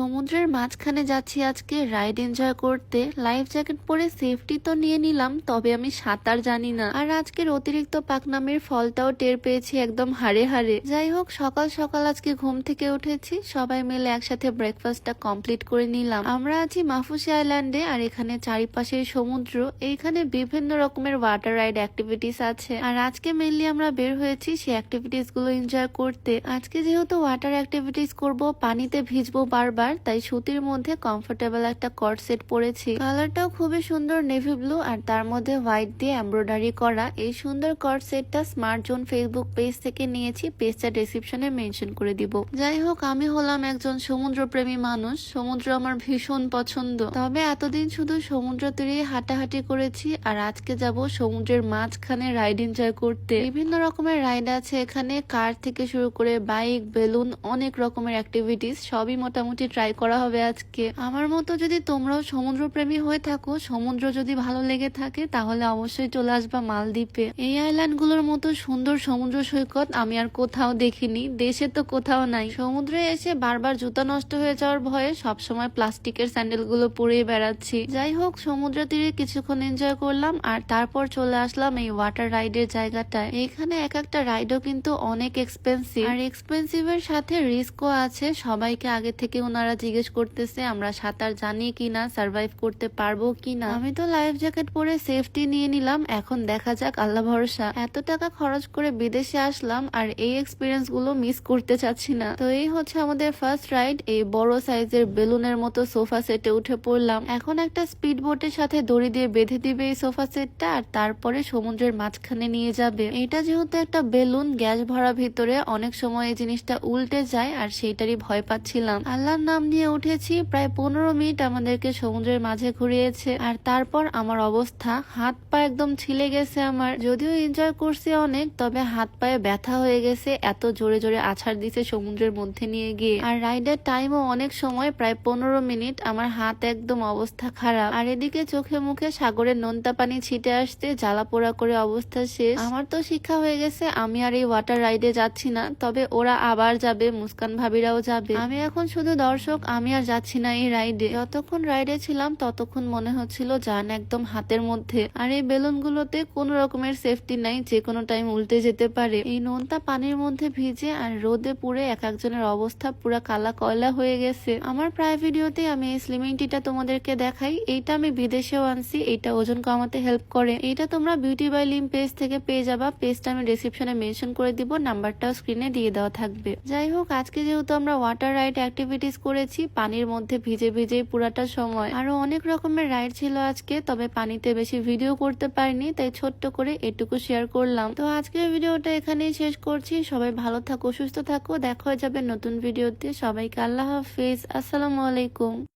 সমুদ্রের মাঝখানে যাচ্ছি আজকে রাইড এনজয় করতে। লাইফ জ্যাকেট পরে সেফটি তো নিয়ে নিলাম, তবে আমি সাঁতার জানি না। আর আজকের অতিরিক্ত পাকনামের ফলটাও টের পেয়েছি একদম হারে হাড়ে। যাই হোক, সকাল সকাল আজকে ঘুম থেকে উঠেছি, সবাই মিলে একসাথে ব্রেকফাস্টটা কমপ্লিট করে নিলাম। আমরা আছি মাফুসি আইল্যান্ডে আর এখানে চারিপাশে সমুদ্র, এইখানে বিভিন্ন রকমের ওয়াটার রাইড অ্যাক্টিভিটিস আছে। আর আজকে মেনলি আমরা বের হয়েছি সেই অ্যাক্টিভিটিসগুলো এনজয় করতে। আজকে যেহেতু ওয়াটার অ্যাক্টিভিটিস করব, পানিতে ভিজবো বারবার তাই সুতির মধ্যে কমফোর্টেবল একটা কট সেট পরেছি। কালারটাও খুবই সুন্দর নেভি ব্লু আর তার মধ্যে হোয়াইট দিয়ে এমব্রয়ডারি করা। এই সুন্দর কট সেটটা স্মার্ট জোন ফেসবুক পেজ থেকে নিয়েছি পেজটা ডেসক্রিপশনে মেনশন করে দিব। যাই হোক, আমি হলাম একজন সমুদ্রপ্রেমী মানুষ। সমুদ্র আমার ভীষণ পছন্দ। তবে এতদিন শুধু সমুদ্র তীরে হাঁটাহাঁটি করেছি আর আজকে যাব সমুদ্রের মাঝখানে রাইড এনজয় করতে। বিভিন্ন রকমের রাইড আছে এখানে। কার থেকে শুরু করে বাইক বেলুন অনেক রকমের অ্যাক্টিভিটিস সবই মোটামুটি ট্রাই করা হবে আজকে। আমার মতো যদি তোমরাও সমুদ্রপ্রেমী হয়ে থাকো, সমুদ্র যদি ভালো লেগে থাকে, তাহলে অবশ্যই চলে আসবা মালদ্বীপে। এই আইল্যান্ডগুলোর মতো সুন্দর সমুদ্র সৈকত আমি আর কোথাও দেখিনি, দেশে তো কোথাও নাই। সমুদ্রে এসে বারবার জুতা নষ্ট হয়ে যাওয়ার ভয়ে সবসময় প্লাস্টিকের স্যান্ডেলগুলো পরে বেড়াচ্ছি। যাই হোক, সমুদ্র তীরে কিছুক্ষণ এনজয় করলাম, আর তারপর চলে আসলাম এই ওয়াটার রাইডের জায়গাটায়। এখানে এক একটা রাইডও কিন্তু অনেক এক্সপেন্সিভ আর এক্সপেন্সিভ এর সাথে রিস্কও আছে, সবাইকে আগে থেকে ওনারা জিজ্ঞেস করতেছে, আমরা সাঁতার জানি কিনা সার্ভাইভ করতে পারব কিনা আমি তো লাইফ জ্যাকেট পরে সেফটি নিয়ে নিলাম, এখন দেখা যাক, আল্লাহ ভরসা। এত টাকা খরচ করে বিদেশে আসলাম আর এই এক্সপিরিয়েন্সগুলো মিস করতে চাচ্ছি না। তো এই হচ্ছে আমাদের ফার্স্ট রাইড এই বড় সাইজের বেলুনের মতো সোফা সেটে উঠে পড়লাম। এখন একটা স্পিড বোটের সাথে দড়ি দিয়ে বেঁধে দিবে এই সোফা সেটটা আর তারপরে সমুদ্রের মাঝখানে নিয়ে যাবে। এটা যেহেতু একটা বেলুন, গ্যাস ভরা ভিতরে অনেক সময় এই জিনিসটা উল্টে যায় আর সেইটারই ভয় পাচ্ছিলাম। আল্লাহর নাম নিয়ে উঠেছি, প্রায় পনেরো মিনিট আমাদেরকে সমুদ্রের মাঝে ঘুরিয়েছে। আর তারপর আমার অবস্থা, হাত পা একদম ছিলে গেছে আমার। যদিও এনজয় করছি অনেক, তবে হাত পায়ে ব্যথা হয়ে গেছে, এত জোরে জোরে আছাড় দিছে সমুদ্রের মধ্যে নিয়ে গিয়ে। আর রাইডের টাইমও অনেক সময়, প্রায় পনেরো মিনিট আমার হাত একদম অবস্থা খারাপ। আর এদিকে চোখে মুখে সাগরের নোনতা পানি ছিটে আসতে, জ্বালা পোড়া করে অবস্থা শেষ। আমার তো শিক্ষা হয়ে গেছে, আমি আর এই ওয়াটার রাইডে যাচ্ছি না, তবে ওরা আবার যাবে, মুস্কান ভাবিরাও যাবে। আমি এখন শুধু দর্শক আমি আর যাচ্ছি না এই রাইডে। যতক্ষণ রাইডে ছিলাম, ততক্ষণ মনে হচ্ছিল যান একদম হাতের মধ্যে। আর এই বেলুন গুলোতে কোন রকমের সেফটি নাই, যে কোনো টাইম উল্টে যেতে পারে। এই নোনতা পানির মধ্যে ভিজে আর রোদে পুড়ে এক একজনের অবস্থা পুরা কালা কয়লা হয়ে গেছে। আমার প্রায় ভিডিওতে আমি এই স্লিমিং টিটা তোমাদেরকে দেখাই। এইটা আমি বিদেশেও আনছি, এইটা ওজন কমাতে হেল্প করে। এইটা তোমরা বিউটি বাই লিম পেজ থেকে পেয়ে যাবা। পেজটা আমি ডিসক্রিপশনে মেনশন করে দিব নাম্বারটাও স্ক্রিনে দিয়ে দেওয়া থাকবে। যাই হোক, আজকে যেহেতু আমরা ওয়াটার রাইড অ্যাক্টিভিটিস করেছি, পানির মধ্যে ভিজে ভিজে পুরাটা সময়। আরও অনেক রকমের রাইড ছিল আজকে, তবে পানিতে বেশি ভিডিও করতে পারিনি, তাই ছোট্ট করে এটুকু শেয়ার করলাম। তো আজকের ভিডিওটা এখানেই শেষ করছি। সবাই ভালো থাকো, সুস্থ থাকো, দেখা হয়ে যাবে নতুন ভিডিওতে। সবাইকে আল্লাহ হাফিজ। আসসালামু আলাইকুম।